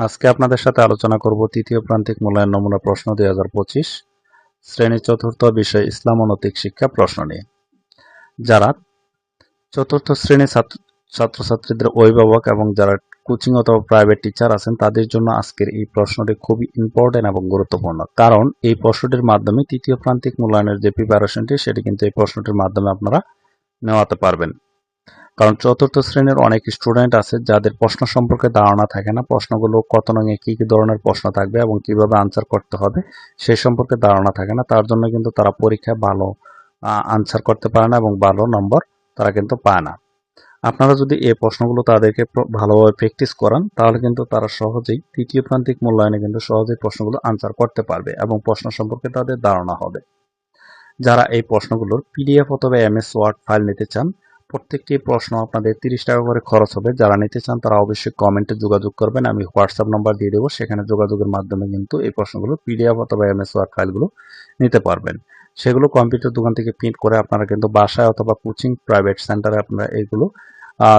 আজকে আপনাদের সাথে আলোচনা করব তৃতীয় প্রান্তিক মূল্যায়ন নমুনা প্রশ্ন দুই হাজার পঁচিশ, শ্রেণি চতুর্থ বিষয় ইসলাম ও নৈতিক শিক্ষা প্রশ্ন নিয়ে। যারা চতুর্থ শ্রেণির ছাত্র ছাত্রছাত্রীদের অভিভাবক এবং যারা কোচিং অথবা প্রাইভেট টিচার আছেন, তাদের জন্য আজকের এই প্রশ্নটি খুবই ইম্পর্টেন্ট এবং গুরুত্বপূর্ণ। কারণ এই প্রশ্নটির মাধ্যমে তৃতীয় প্রান্তিক মূল্যায়নের যে প্রিপারেশনটি সেটি কিন্তু এই প্রশ্নটির মাধ্যমে আপনারা নেওয়াতে পারবেন। কারণ চতুর্থ শ্রেণির অনেক স্টুডেন্ট আছে যাদের প্রশ্ন সম্পর্কে ধারণা থাকে না। প্রশ্নগুলো কত নঙে কী কী ধরনের প্রশ্ন থাকবে এবং কীভাবে আনসার করতে হবে সেই সম্পর্কে ধারণা থাকে না। তার জন্য কিন্তু তারা পরীক্ষায় ভালো আনসার করতে পারে না এবং ভালো নম্বর তারা কিন্তু পায় না। আপনারা যদি এই প্রশ্নগুলো তাদেরকে ভালোভাবে প্র্যাকটিস করান, তাহলে কিন্তু তারা সহজেই তৃতীয় প্রান্তিক মূল্যায়নে কিন্তু সহজেই প্রশ্নগুলো আনসার করতে পারবে এবং প্রশ্ন সম্পর্কে তাদের ধারণা হবে। যারা এই প্রশ্নগুলোর পিডিএফ অথবা এম এস ওয়ার্ড ফাইল নিতে চান প্রত্যেকটি প্রশ্ন আপনাদের তিরিশ টাকা করে খরচ হবে। যারা নিতে চান তারা অবশ্যই কমেন্টে যোগাযোগ করবেন। আমি হোয়াটসঅ্যাপ নাম্বার দিয়ে দেবো। সেখানে যোগাযোগের মাধ্যমে কিন্তু এই প্রশ্নগুলো পিডিএফ অথবা এমএস ওয়ার্ড ফাইলগুলো নিতে পারবেন। সেগুলো কম্পিউটার দোকান থেকে প্রিন্ট করে আপনারা কিন্তু বাসায় অথবা কোচিং প্রাইভেট সেন্টারে আপনারা এইগুলো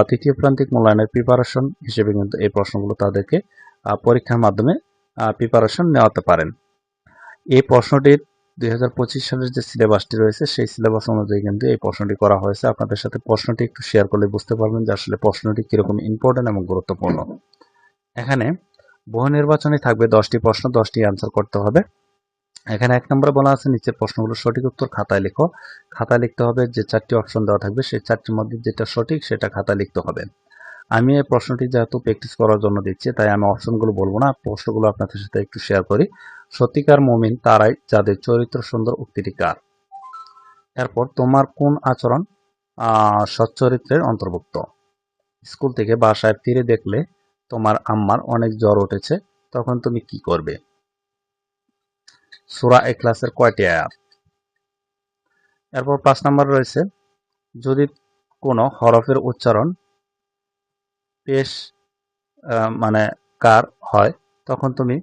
তৃতীয় প্রান্তিক মূল্যায়নের প্রিপারেশন হিসেবে কিন্তু এই প্রশ্নগুলো তাদেরকে পরীক্ষার মাধ্যমে প্রিপারেশন নেওয়াতে পারেন। এই প্রশ্নটির দু হাজার পঁচিশ সালের যে সিলেবাসটি রয়েছে, সেই সিলেবাস অনুযায়ী কিন্তু এই প্রশ্নটি করা হয়েছে। আপনাদের সাথে প্রশ্নটি একটু শেয়ার করলে বুঝতে পারবেন যে আসলে প্রশ্নটি কীরকম ইম্পর্টেন্ট এবং গুরুত্বপূর্ণ। এখানে বহু নির্বাচনে থাকবে, দশটি প্রশ্ন, দশটি অ্যান্সার করতে হবে। এখানে এক নম্বরে বলা আছে, নিচের প্রশ্নগুলো সঠিক উত্তর খাতায় লিখো। খাতায় লিখতে হবে যে চারটি অপশন দেওয়া থাকবে, সেই চারটির মধ্যে যেটা সঠিক সেটা খাতায় লিখতে হবে। আমি এই প্রশ্নটি যেহেতু প্র্যাকটিস করার জন্য দিচ্ছি, তাই আমি অপশনগুলো বলব না, প্রশ্নগুলো আপনাদের সাথে একটু শেয়ার করি। সত্যিকার মমিন তারাই যাদের চরিত্র সুন্দর, উক্তিটি কার? এরপর, তোমার কোন আচরণ সচ্চরিত্রের অন্তর্ভুক্ত? স্কুল থেকে বাসায় ফিরে দেখলে তোমার আম্মার অনেক জ্বর উঠেছে, তখন তুমি কি করবে? সুরা ক্লাসের কয়টি আয়াত? এরপর পাঁচ নাম্বার রয়েছে, যদি কোনো হরফের উচ্চারণ পেশ মানে কার হয়, তখন তুমি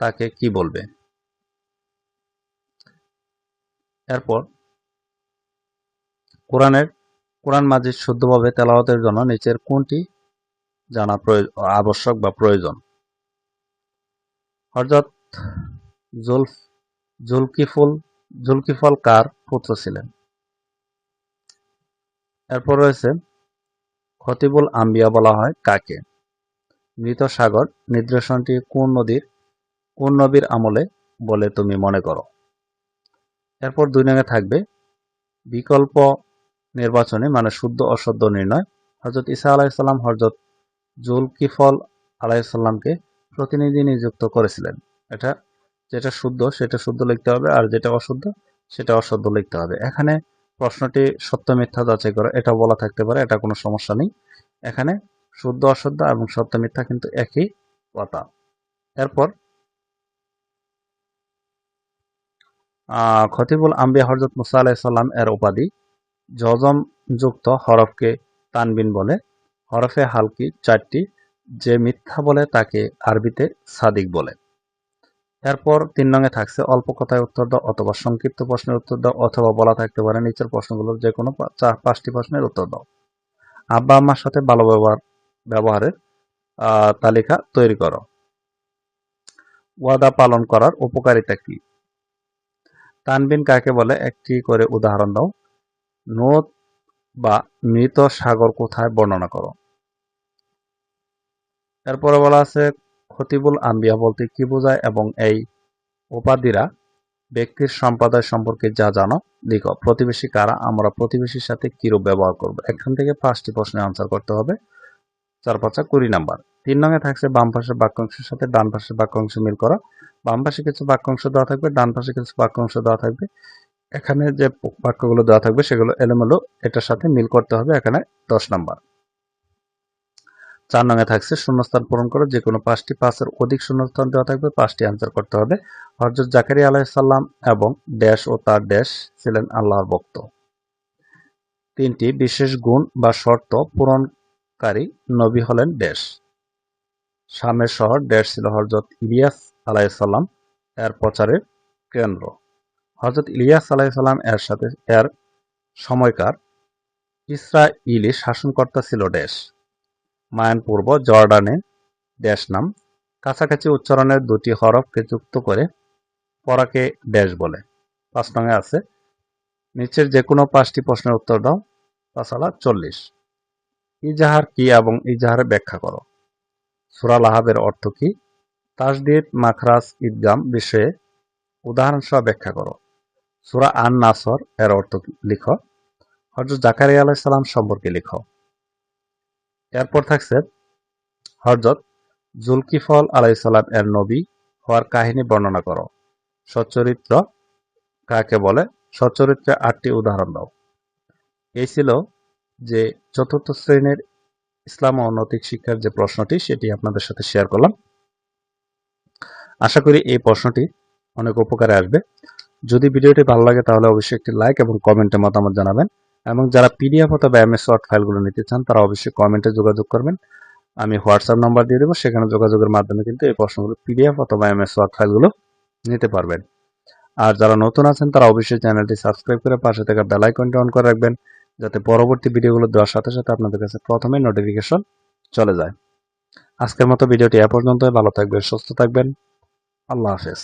তাকে কি বলবে? এরপর কোরআনের, কোরআন মাজিদ শুদ্ধভাবে তেলাওয়াতের জন্য নিচের কোনটি জানা আবশ্যক বা প্রয়োজন? হযরত জুলফ, জুলকিফুল, জুলকিফল কার পুত্র ছিলেন? এরপর রয়েছে খতিবুল আম্বিয়া বলা হয় কাকে? মৃত সাগর, নিদর্শনটি কোন নদীর, কোন নবীর আমলে বলে তুমি মনে করো? এরপর দুই নঙ্গে থাকবে, বিকল্প নির্বাচনে মানে শুদ্ধ অশুদ্ধ নির্ণয়। হজরত ঈসা আলাইসাল্লাম হজরত জুলকিফল আলাইসাল্লামকে প্রতিনিধি নিযুক্ত করেছিলেন। এটা যেটা শুদ্ধ, সেটা শুদ্ধ লিখতে হবে, আর যেটা অশুদ্ধ, সেটা অশুদ্ধ লিখতে হবে। এখানে প্রশ্নটি সত্য মিথ্যা যাচাই করা, এটা বলা থাকতে পারে, এটা কোনো সমস্যা নেই। এখানে শুদ্ধ, অশুদ্ধ এবং সত্য মিথ্যা কিন্তু একই কথা। এরপর খতিবুল আম্বিয়া হজরত মুসা আলাইসাল্লাম এর উপাধি জজম যুক্ত হরফকে তানবিন বলে। হরফে হালকি চারটি, যে মিথ্যা বলে তাকে আরবিতে সাদিক বলে। এরপর তিন নঙে থাকছে অল্প কথায় উত্তর দাও অথবা সংক্ষিপ্ত প্রশ্নের উত্তর দাও অথবা বলা থাকতে পারে নিচের প্রশ্নগুলোর যে কোনো পাঁচটি প্রশ্নের উত্তর দাও। আব্বা আম্মার সাথে ভালো ব্যবহার, ব্যবহারের তালিকা তৈরি করো। ওয়াদা পালন করার উপকারিতা কি? তানবিন কাকে বলে? একটি করে উদাহরণ দাও। নদ বা মৃত সাগর কোথায় বর্ণনা করো? এরপরে বলা আছে খতিবুল আম্বিয়া বলতে কি বোঝায় এবং এই উপাধিরা ব্যক্তির সম্প্রদায় সম্পর্কে যা জানো লিখো প্রতিবেশী কারা, আমরা প্রতিবেশীর সাথে কিরূপ ব্যবহার করব? এখান থেকে পাঁচটি প্রশ্নের আনসার করতে হবে। চার, পাঁচা কুড়ি নাম্বার। তিন নঙে থাকছে বাম পাশের বাক্যাংশের সাথে ডান পাশের বাক্যাংশ মিল করা। বাম পাশে কিছু বাক্যাংশ দেওয়া থাকবে, ডান পাশে কিছু বাক্যাংশ দেওয়া থাকবে। এখানে যে বাক্যগুলো দেওয়া থাকবে, সেগুলো এলোমেলো এটার সাথে মিল করতে হবে। এখানে দশ নাম্বার। চার নঙে থাকছে, শূন্যস্থান পূরণ করে যে কোনো পাঁচটি পাঁচের অধিক শূন্যস্থান দেওয়া থাকবে, পাঁচটি আনসার করতে হবে। হজরত জাকারিয়া আলাইসাল্লাম এবং ড্যাশ ও তার ড্যাশ ছিলেন আল্লাহর ভক্ত। তিনটি বিশেষ গুণ বা শর্ত পূরণকারী নবী হলেন ড্যাশ শামের শহর ড্যাশ ছিল হজরত ইলিয়াস আলাইসাল্লাম এর প্রচারের কেন্দ্র। হজরত ইলিয়াস আলাইসাল্লাম এর সাথে, এর সময়কার ইসরাইলি শাসনকর্তা ছিল ড্যাশ মায়ান পূর্ব জর্ডানে দেশ নাম কাছাকাছি উচ্চারণের দুটি হরফকে যুক্ত করে পড়াকে দেশ বলে। পাঁচ নঙে আছে, নিচের যে কোনো পাঁচটি প্রশ্নের উত্তর দাও, তাছাড়া চল্লিশ। ইজাহার কি এবং ইজাহারের ব্যাখ্যা করো। সুরা লাহাবের অর্থ কি? তাসদিদ, মাখরাজ, ঈদগাম বিষয়ে উদাহরণ সহ ব্যাখ্যা করো। সুরা আন নাসর এর অর্থ লিখ। হজরত জাকারিয়া আলাহ সালাম সম্পর্কে লিখ। এরপর থাকছে হজরত জুলকিফল আলাইসাল্লাম এর নবী হওয়ার কাহিনী বর্ণনা করো। সচ্চরিত্র কাকে বলে? সচ্চরিত্রে আটটি উদাহরণ দাও। এই ছিল যে চতুর্থ শ্রেণির ইসলাম ও নৈতিক শিক্ষার যে প্রশ্নটি, সেটি আপনাদের সাথে শেয়ার করলাম। আশা করি এই প্রশ্নটি অনেক উপকারে আসবে। যদি ভিডিওটি ভালো লাগে, তাহলে অবশ্যই একটি লাইক এবং কমেন্টে মতামত জানাবেন। এবং যারা পিডিএফ অথবা এমএস ওয়ার্ড ফাইলগুলো নিতে চান, তারা অবশ্যই কমেন্টে যোগাযোগ করবেন। আমি হোয়াটসঅ্যাপ নাম্বার দিয়ে দেবো, সেখানে যোগাযোগের মাধ্যমে কিন্তু এই প্রশ্নগুলো পিডিএফ অথবা এমএস ওয়ার্ড ফাইলগুলো নিতে পারবেন। আর যারা নতুন আছেন, তারা অবশ্যই চ্যানেলটি সাবস্ক্রাইব করে পাশে থাকা বেল আইকনটি অন করে রাখবেন, যাতে পরবর্তী ভিডিওগুলো দেওয়ার সাথে সাথে আপনাদের কাছে প্রথমে নোটিফিকেশন চলে যায়। আজকের মতো ভিডিওটি এ পর্যন্ত ভালো থাকবেন, সুস্থ থাকবেন, আল্লাহ হাফেজ।